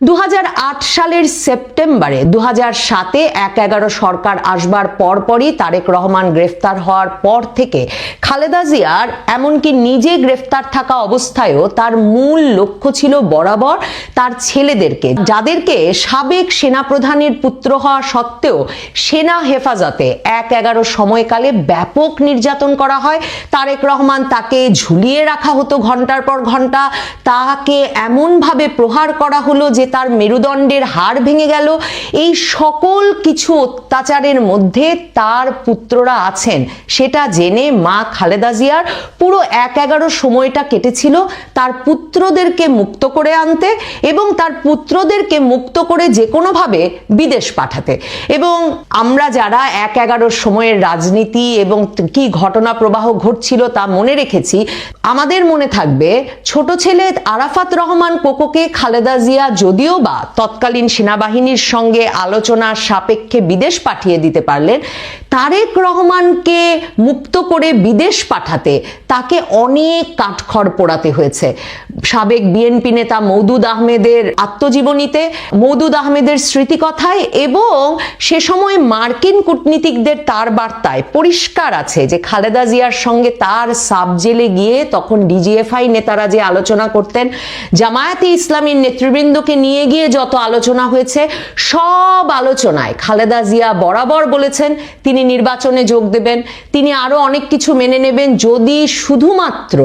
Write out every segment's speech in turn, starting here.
দু হাজার আট সালের সেপ্টেম্বরে দু সাতে এক এগারো সরকার আসবার পরপরই তারেক রহমান গ্রেফতার হওয়ার পর থেকে খালেদা জিয়ার এমনকি নিজে গ্রেফতার থাকা অবস্থায়ও তার মূল লক্ষ্য ছিল বরাবর তার ছেলেদেরকে, যাদেরকে সাবেক সেনাপ্রধানের পুত্র হওয়া সত্ত্বেও সেনা হেফাজতে এক এগারো সময়কালে ব্যাপক নির্যাতন করা হয়। তারেক রহমান তাকে ঝুলিয়ে রাখা হতো ঘণ্টার পর ঘণ্টা, তাকে এমনভাবে প্রহার করা হলো যে তার মেরুদণ্ডের হাড় ভেঙে গেল। এই সকল কিছু অত্যাচারের মধ্যে তার পুত্ররা আছেন, সেটা জেনে মা খালেদা জিয়ার পুরো এক এগারো সময়টা কেটেছিল। তার পুত্রদেরকে মুক্ত করে আনতে এবং তার পুত্রদেরকে মুক্ত করে যে কোনোভাবে বিদেশ পাঠাতে। এবং আমরা যারা এক এগারো সময়ের রাজনীতি এবং কি ঘটনা প্রবাহ ঘটছিল তা মনে রেখেছি, আমাদের মনে থাকবে, ছোট ছেলে আরাফাত রহমান কোকোকে খালেদা জিয়া যদিও বা তৎকালীন সেনাবাহিনীর সঙ্গে আলোচনার সাপেক্ষে বিদেশ পাঠিয়ে দিতে পারলেন, তারেক রহমানকে মুক্ত করে বিদেশ পাঠাতে তাকে অনেক কাঠখড় পোড়াতে হয়েছে। সাবেক বিএনপি নেতা মৌদুদ আহমেদের আত্মজীবনীতে মৌদুদ আহমেদের স্মৃতিকথায় এবং সে সময় মার্কিন কূটনীতিকদের তার বার্তায় পরিষ্কার আছে যে খালেদা জিয়ার সঙ্গে তার সাব জেলে গিয়ে তখন ডিজিএফআই নেতারা যে আলোচনা করতেন, জামায়াতে ইসলামীর নেতৃবৃন্দকে নিয়ে গিয়ে যত আলোচনা হয়েছে, সব আলোচনায় খালেদা জিয়া বরাবর বলেছেন, তিনি নির্বাচনে যোগ দেবেন। তিনি আরও অনেক কিছু মেনে নেবেন যদি শুধুমাত্র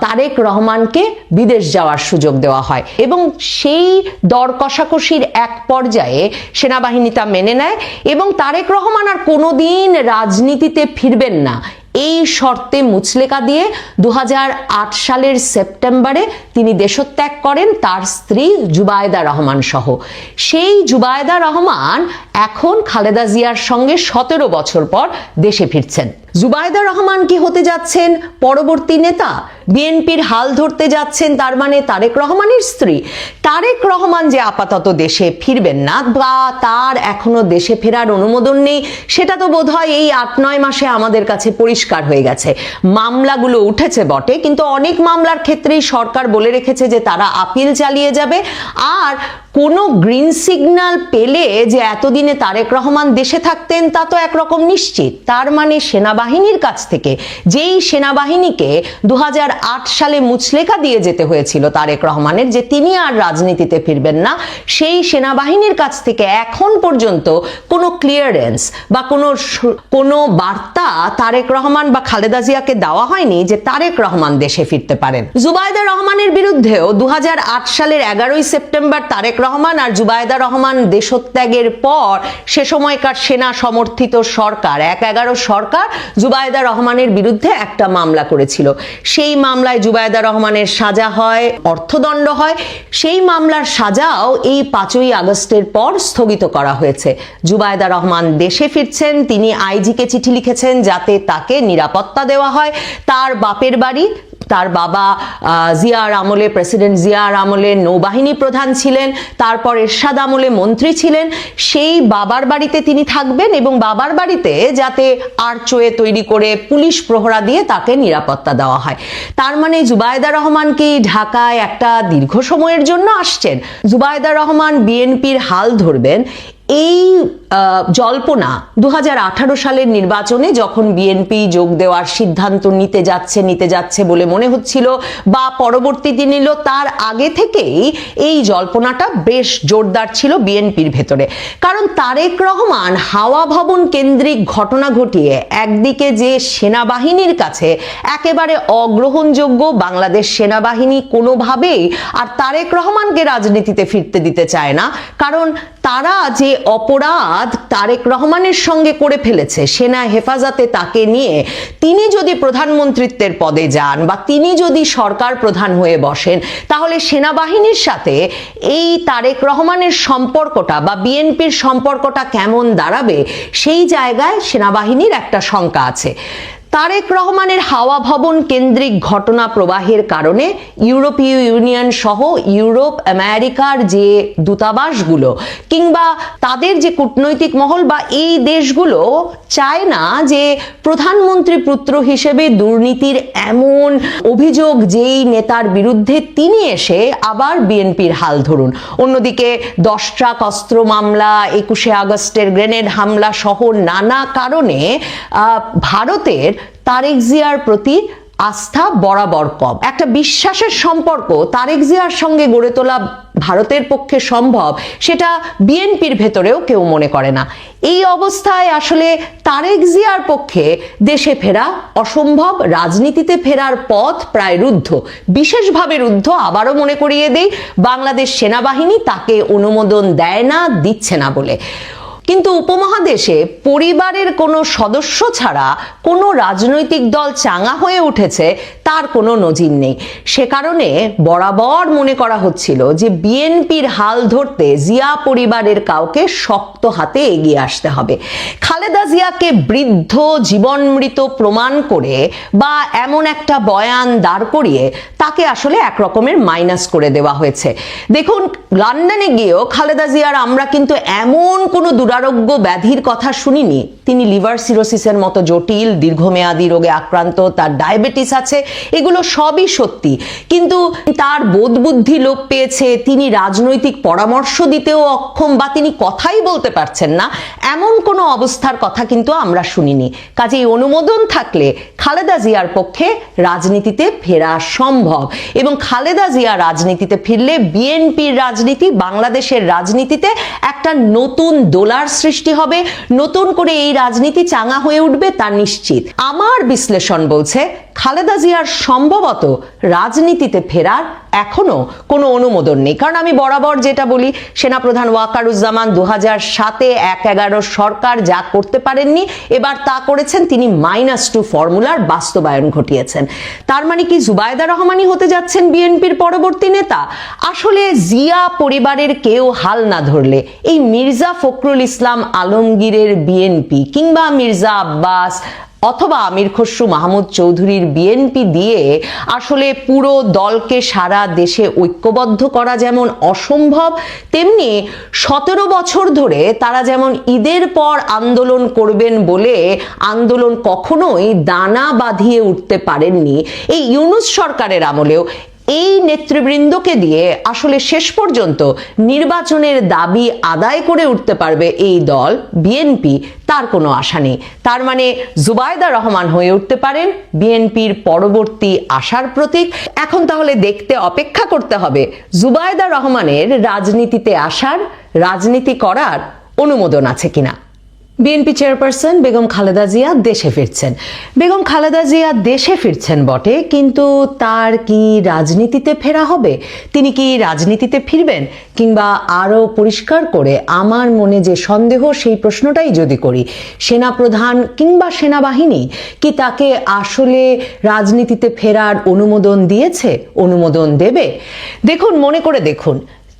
তারেক রহমানকে বিদেশ যাওয়ার সুযোগ দেওয়া হয়। এবং সেই দর কষাকষির এক পর্যায়ে সেনাবাহিনী তা মেনে নেয় এবং তারেক রহমান আর কোনোদিন রাজনীতিতে ফিরবেন না। এই শর্তে মুচলেকা দিয়ে দু হাজার আট সালের সেপ্টেম্বরে তিনি দেশত্যাগ করেন তার স্ত্রী জুবায়দা রহমান সহ। সেই জুবায়দা রহমান এখন খালেদা জিয়ার সঙ্গে সতেরো বছর পর দেশে ফিরছেন। জুবায়দা রহমান কি হতে যাচ্ছেন? পরবর্তী নেতা? বিএনপির হাল ধরতে যাচ্ছেন তার মানে তারেক রহমানের স্ত্রী। তারেক রহমান যে আপাতত দেশে ফিরবেন না বা তার এখনও দেশে ফেরার অনুমোদন নেই, সেটা তো বোধ হয় এই আট নয় মাসে আমাদের কাছে পরিষ্কার হয়ে গেছে। মামলাগুলো উঠেছে বটে, কিন্তু অনেক মামলার ক্ষেত্রেই সরকার বলে রেখেছে যে তারা আপিল চালিয়ে যাবে। আর কোনো গ্রিন সিগন্যাল পেলে যে এতদিনে তারেক রহমান দেশে থাকতেন, তা তো একরকম নিশ্চিত। তার মানে সেনাবাহিনীর কাছ থেকে, যেই সেনাবাহিনীকে দুহাজার আট সালে মুচলেকা দিয়ে যেতে হয়েছিল তারেক রহমানের, যে তিনি আর রাজনীতিতে ফিরবেন না, সেই সেনাবাহিনীর কাছ থেকে এখন পর্যন্ত কোনো ক্লিয়ারেন্স বা কোনো কোনো বার্তা তারেক রহমান বা খালেদা জিয়াকে দেওয়া হয়নি যে তারেক রহমান দেশে ফিরতে পারেন। জুবাইদা রহমানের বিরুদ্ধেও দু হাজার আট সালের এগারোই সেপ্টেম্বর তারেক রহমান আর জুবায়দা রহমান দেশত্যাগের পর সে সময়কার সেনা সমর্থিত সরকার। এক এগারো সরকার জুবায়দা রহমানের বিরুদ্ধে একটা মামলা করেছিল। সেই মামলায় জুবায়দা রহমানের সাজা হয়, অর্থদণ্ড হয়। সেই মামলার সাজাও এই পাঁচই আগস্টের পর স্থগিত করা হয়েছে। জুবায়দা রহমান দেশে ফিরছেন, তিনি আইজিকে চিঠি লিখেছেন যাতে তাকে নিরাপত্তা দেওয়া হয়। তার বাপের বাড়ি তার বাবা জিয়ার আমলে প্রেসিডেন্ট জিয়ার আমলে নৌবাহিনী প্রধান ছিলেন, তারপর এরশাদ আমলে মন্ত্রী ছিলেন। সেই বাবার বাড়িতে তিনি থাকবেন এবং বাবার বাড়িতে যাতে আর্চওয়ে তৈরি করে পুলিশ প্রহরা দিয়ে তাকে নিরাপত্তা দেওয়া হয়। তার মানে জুবায়দা রহমান কি ঢাকায় একটা দীর্ঘ সময়ের জন্য আসছেন? জুবায়দা রহমান বিএনপির হাল ধরবেন এই জল্পনা দু হাজার আঠারো সালের নির্বাচনে যখন বিএনপি যোগ দেওয়ার সিদ্ধান্ত নিতে যাচ্ছে নিতে যাচ্ছে বলে মনে হচ্ছিল বা পরবর্তী দিন এলো, তার আগে থেকেই এই জল্পনাটা বেশ জোরদার ছিল বিএনপির ভেতরে। কারণ তারেক রহমান হাওয়া ভবন কেন্দ্রিক ঘটনা ঘটিয়ে একদিকে যে সেনাবাহিনীর কাছে একেবারে অগ্রহণযোগ্য বাংলাদেশ সেনাবাহিনী কোনোভাবেই আর তারেক রহমানকে রাজনীতিতে ফিরতে দিতে চায় না, কারণ তারা যে অপরাধ তারেক রহমানের সঙ্গে করে ফেলেছে। সেনা হেফাজতে তাকে নিয়ে তিনি যদি প্রধানমন্ত্রিত্বের পদে যান বা তিনি যদি সরকার প্রধান হয়ে বসেন, তাহলে সেনাবাহিনীর সাথে এই তারেক রহমানের সম্পর্কটা বা বিএনপির সম্পর্কটা কেমন দাঁড়াবে, সেই জায়গায় সেনাবাহিনীর একটা শঙ্কা আছে। তারেক রহমানের হাওয়া ভবন কেন্দ্রিক ঘটনা প্রবাহের কারণে ইউরোপীয় ইউনিয়ন সহ ইউরোপ, আমেরিকার যে দূতাবাসগুলো কিংবা তাদের যে কূটনৈতিক মহল বা এই দেশগুলো চায় না যে প্রধানমন্ত্রী পুত্র হিসেবে দুর্নীতির এমন অভিযোগ যেই নেতার বিরুদ্ধে তিনি এসে আবার বিএনপির হাল ধরুন। অন্যদিকে দশ ট্রাক অস্ত্র মামলা, একুশে আগস্টের গ্রেনেড হামলা সহ নানা কারণে ভারতের তারেক জিয়ার প্রতি আস্থা বরাবর কম। একটা বিশ্বাসের সম্পর্ক তারেক জিয়ার সঙ্গে গড়ে তোলা ভারতের পক্ষে সম্ভব, সেটা বিএনপির ভেতরেও কেউ মনে করে না। এই অবস্থায় আসলে তারেক জিয়ার পক্ষে দেশে ফেরা অসম্ভব, রাজনীতিতে ফেরার পথ প্রায় রুদ্ধ। বিশেষভাবে রুদ্ধ আবারও মনে করিয়ে দেই, বাংলাদেশ সেনাবাহিনী তাকে অনুমোদন দেয় না, দিচ্ছে না বলে। কিন্তু উপমহাদেশে পরিবারের কোনো সদস্য ছাড়া কোনো রাজনৈতিক দল চাঙা হয়ে উঠেছে, তার কোনো নজির নেই। সে কারণে বরাবর মনে করা হচ্ছিল যে বিএনপির হাল ধরতে জিয়া পরিবারের কাউকে শক্ত হাতে এগিয়ে আসতে হবে। খালেদা জিয়াকে বৃদ্ধ জীবনমৃত প্রমাণ করে বা এমন একটা বয়ান দাঁড় করিয়ে তাকে আসলে এক রকমের মাইনাস করে দেওয়া হয়েছে। দেখুন, লন্ডনে গিয়েও খালেদা জিয়ার আমরা কিন্তু এমন কোনো দুরারোগ্য ব্যাধির কথা শুনিনি। তিনি লিভার সিরোসিসের মতো জটিল, দীর্ঘমেয়াদী রোগে আক্রান্ত, তার ডায়াবেটিস আছে, এগুলো সবই সত্যি। কিন্তু তার বোধবুদ্ধি লোপ পেয়েছে, তিনি রাজনৈতিক পরামর্শ দিতেও অক্ষম বা তিনি কথাই বলতে পারছেন না। এমন কোনো অবস্থার কথা কিন্তু আমরা শুনিনি। কাজেই অনুমোদন থাকলে খালেদা জিয়ার পক্ষে রাজনীতিতে ফেরা সম্ভব এবং খালেদা জিয়া রাজনীতিতে ফিরলে বিএনপির রাজনীতি বাংলাদেশের রাজনীতিতে একটা নতুন দোলার সৃষ্টি হবে, নতুন করে এই রাজনীতি চাঙা হয়ে উঠবে তা নিশ্চিত। আমার বিশ্লেষণ বলছে খালেদা জিয়ার সম্ভবত রাজনীতিতে ফেরার এখনও কোনো অনুমোদন নেই। কারণ আমি বরাবর যেটা বলি, সেনাপ্রধান ওয়াকারুজ্জামান দু হাজার সাতে এক এগারো সরকার যা করতে পারেননি, এবার তা করেছেন তিনি মাইনাস টু ফর্মুলার বাস্তবায়ন ঘটিয়েছেন। তার মানে কি জুবায়দা রহমানই হতে যাচ্ছেন বিএনপির পরবর্তী নেতা? আসলে জিয়া পরিবারের কেউ হাল না ধরলে এই মির্জা ফখরুল ইসলাম আলমগীরের বিএনপি কিংবা মির্জা আব্বাস অথবা আমির খসরু মাহমুদ চৌধুরীর বিএনপি দিয়ে আসলে পুরো দলকে সারা দেশে ঐক্যবদ্ধ করা যেমন অসম্ভব, তেমনি সতেরো বছর ধরে তারা যেমন ঈদের পর আন্দোলন করবেন বলে আন্দোলন কখনোই দানা বাঁধিয়ে উঠতে পারেননি। এই ইউনুস সরকারের আমলেও এই নেতৃবৃন্দকে দিয়ে আসলে শেষ পর্যন্ত নির্বাচনের দাবি আদায় করে উঠতে পারবে এই দল, বিএনপি, তার কোনো আশা নেই। তার মানে জুবায়দা রহমান হয়ে উঠতে পারেন, বিএনপির পরবর্তী আশার প্রতীক। এখন তাহলে দেখতে অপেক্ষা করতে হবে জুবায়দা রহমানের রাজনীতিতে আসার, রাজনীতি করার অনুমোদন আছে কিনা। বিএনপি চেয়ারপারসন বেগম খালেদা জিয়া দেশে ফিরছেন। বেগম খালেদা জিয়া দেশে ফিরছেন বটে, কিন্তু তার কি রাজনীতিতে ফেরা হবে? তিনি কি রাজনীতিতে ফিরবেন কিংবা আরও পরিষ্কার করে আমার মনে যে সন্দেহ, সেই প্রশ্নটাই যদি করি, সেনাপ্রধান কিংবা সেনাবাহিনী কি তাকে আসলে রাজনীতিতে ফেরার অনুমোদন দিয়েছে, অনুমোদন দেবে? দেখুন, মনে করে দেখুন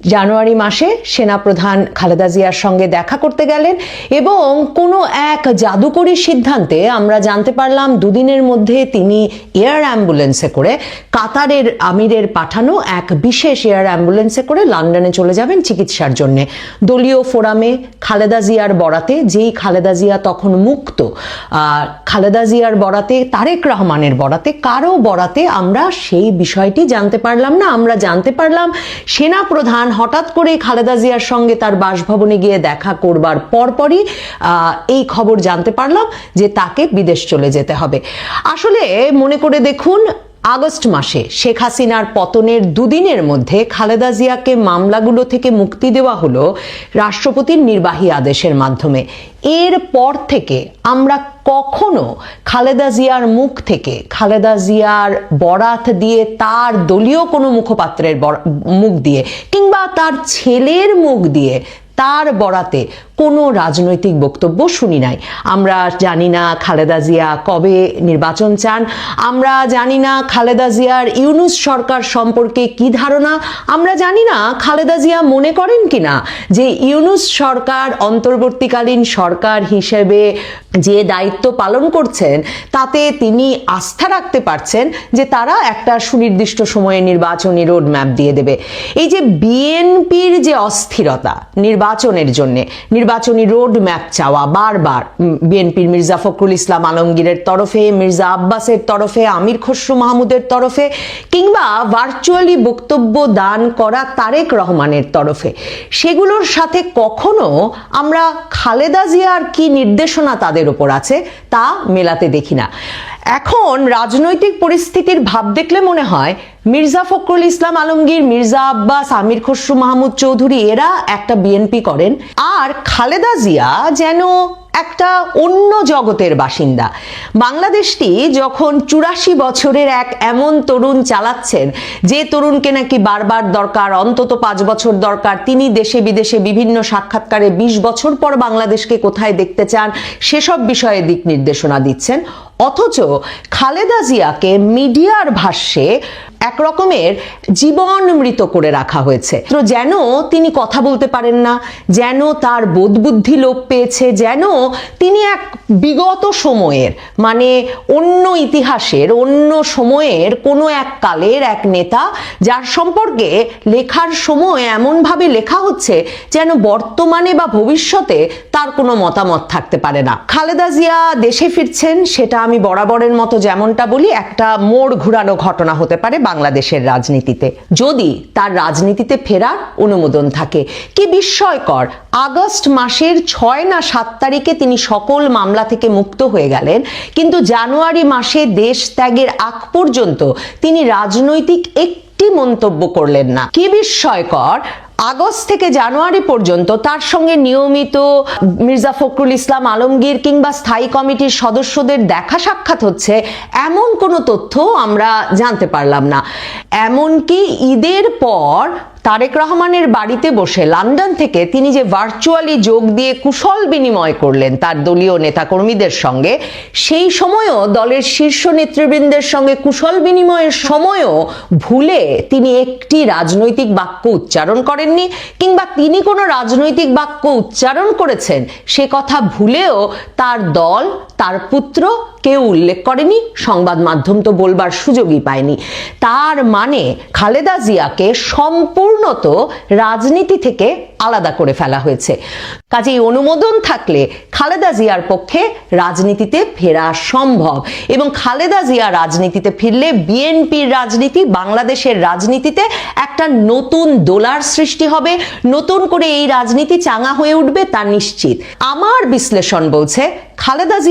জানুয়ারি মাসে সেনাপ্রধান খালেদা জিয়ার সঙ্গে দেখা করতে গেলেন এবং কোনো এক জাদুকরী সিদ্ধান্তে আমরা জানতে পারলাম দুদিনের মধ্যে তিনি এয়ার অ্যাম্বুলেন্সে করে কাতারের আমিরের পাঠানো এক বিশেষ এয়ার অ্যাম্বুলেন্সে করে লন্ডনে চলে যাবেন চিকিৎসার জন্য। দলীয় ফোরামে খালেদা জিয়ার বরাতে, যেই খালেদা জিয়া তখন মুক্ত আর খালেদা জিয়ার বরাতে, তারেক রহমানের বরাতে কারও বরাতে আমরা সেই বিষয়টি জানতে পারলাম না। আমরা জানতে পারলাম সেনাপ্রধান হঠাৎ করে খালেদা জিয়ার সঙ্গে তার বাসভবনে গিয়ে দেখা করবার পরপরই এই খবর জানতে পারলাম যে তাকে বিদেশ চলে যেতে হবে। আসলে মনে করে দেখুন আগস্ট মাসে শেখ হাসিনার পতনের দুদিনের মধ্যে খালেদা জিয়াকে মামলাগুলো থেকে মুক্তি দেওয়া হলো রাষ্ট্রপতির নির্বাহী আদেশের মাধ্যমে। এর পর থেকে আমরা কখনো খালেদা জিয়ার মুখ থেকে, খালেদা জিয়ার বরাত দিয়ে তার দলীয় কোনো মুখপাত্রের মুখ দিয়ে কিংবা তার ছেলের মুখ দিয়ে তার বরাতে কোনো রাজনৈতিক বক্তব্য শুনি নাই। আমরা জানি না খালেদা জিয়া কবে নির্বাচন চান। আমরা জানি না খালেদা জিয়ার ইউনুস সরকার সম্পর্কে কি ধারণা। আমরা জানি না খালেদা জিয়া মনে করেন কিনা যে ইউনুস সরকার অন্তর্বর্তীকালীন সরকার হিসেবে যে দায়িত্ব পালন করছেন, তাতে তিনি আস্থা রাখতে পারছেন যে তারা একটা সুনির্দিষ্ট সময়ে নির্বাচনী রোড ম্যাপ দিয়ে দেবে। এই যে বিএনপির যে অস্থিরতা নির্বাচনের জন্য নির্বাচনী রোড ম্যাপ চাওয়া বারবার। বিএনপির মির্জা ফখরুল ইসলাম আলমগীরের তরফে, মির্জা আব্বাসের তরফে, আমির খসরু মাহমুদের তরফে, কিংবা ভার্চুয়ালি বক্তব্য দান করা তারেক রহমানের তরফে। সেগুলোর সাথে কখনো আমরা খালেদা জিয়ার কি নির্দেশনা তাদের ওপর আছে তা মেলাতে দেখি না। এখন রাজনৈতিক পরিস্থিতির ভাব দেখলে মনে হয় মির্জা ফখরুল ইসলাম আলমগীর, মির্জা আব্বাস, আমির খসরু, মাহমুদ চৌধুরী, এরা একটা বিএনপি করেন। আর খালেদা জিয়া যেন একটা অন্য জগতের বাসিন্দা। বাংলাদেশটি যখন চুরাশি বছরের এক এমন তরুণ চালাচ্ছেন, যে তরুণকে নাকি বারবার দরকার, অন্তত পাঁচ বছর দরকার, তিনি দেশে বিদেশে বিভিন্ন সাক্ষাৎকারে বিশ বছর পর বাংলাদেশকে কোথায় দেখতে চান, সেসব বিষয়ে দিক নির্দেশনা দিচ্ছেন। অথচ খালেদা জিয়াকে মিডিয়ার ভাষ্যে এক রকমের জীবন মৃত করে রাখা হয়েছে। তো যেন তিনি কথা বলতে পারেন না, যেন তার বোধবুদ্ধি লোপ পেয়েছে, যেন তিনি এক বিগত সময়ের মানে অন্য ইতিহাসের, অন্য সময়ের কোনো এক কালের এক নেতা, যার সম্পর্কে লেখার সময় এমনভাবে লেখা হচ্ছে যেন বর্তমানে বা ভবিষ্যতে তার কোনো মতামত থাকতে পারে না। খালেদা জিয়া দেশে ফিরছেন, সেটা আমি বরাবরের মতো যেমনটা বলি, একটা মোড় ঘুরানো ঘটনা হতে পারে বাংলাদেশের রাজনীতিতে। যদি তার রাজনীতিতে ফেরার অনুমোদন থাকে। কি বিস্ময়কর, আগস্ট মাসের ছয় না সাত তারিখে তিনি সকল মামলা থেকে মুক্ত হয়ে গেলেন, কিন্তু জানুয়ারি মাসে দেশ ত্যাগের আগ পর্যন্ত তিনি রাজনৈতিক একটি মন্তব্য করলেন না। কি বিস্ময়কর আগস্ট থেকে জানুয়ারি পর্যন্ত তার সঙ্গে নিয়মিত মির্জা ফখরুল ইসলাম আলমগীর কিংবা স্থায়ী কমিটির সদস্যদের দেখা সাক্ষাৎ হচ্ছে, এমন কোনো তথ্য আমরা জানতে পারলাম না। এমনকি ঈদের পর তারেক রহমানের বাড়িতে বসে লন্ডন থেকে তিনি যে ভার্চুয়ালি যোগ দিয়ে কুশল বিনিময় করলেন তার দলীয় নেতাকর্মীদের সঙ্গে, সেই সময়ও দলের শীর্ষ নেতৃবৃন্দের সঙ্গে কুশল বিনিময়ের সময়ও ভুলে তিনি একটি রাজনৈতিক বাক্য উচ্চারণ করেননি কিংবা তিনি কোনো রাজনৈতিক বাক্য উচ্চারণ করেছেন, সে কথা ভুলেও তার দল, তার পুত্র কেউ উল্লেখ করেনি, সংবাদ মাধ্যম তো বলবার সুযোগই পায়নি। তার মানে খালেদা জিয়াকে সম্পূর্ণত রাজনীতি থেকে আলাদা করে ফেলা হয়েছে। কাজেই অনুমোদন থাকলে খালেদা জিয়ার পক্ষে রাজনীতিতে ফেরা সম্ভব এবং খালেদা জিয়া রাজনীতিতে ফিরলে বিএনপির রাজনীতি, বাংলাদেশের রাজনীতিতে একটা নতুন দোলার সৃষ্টি হবে, নতুন করে এই রাজনীতি চাঙা হয়ে উঠবে তা নিশ্চিত। আমার বিশ্লেষণ বলছে, খালেদা জিয়া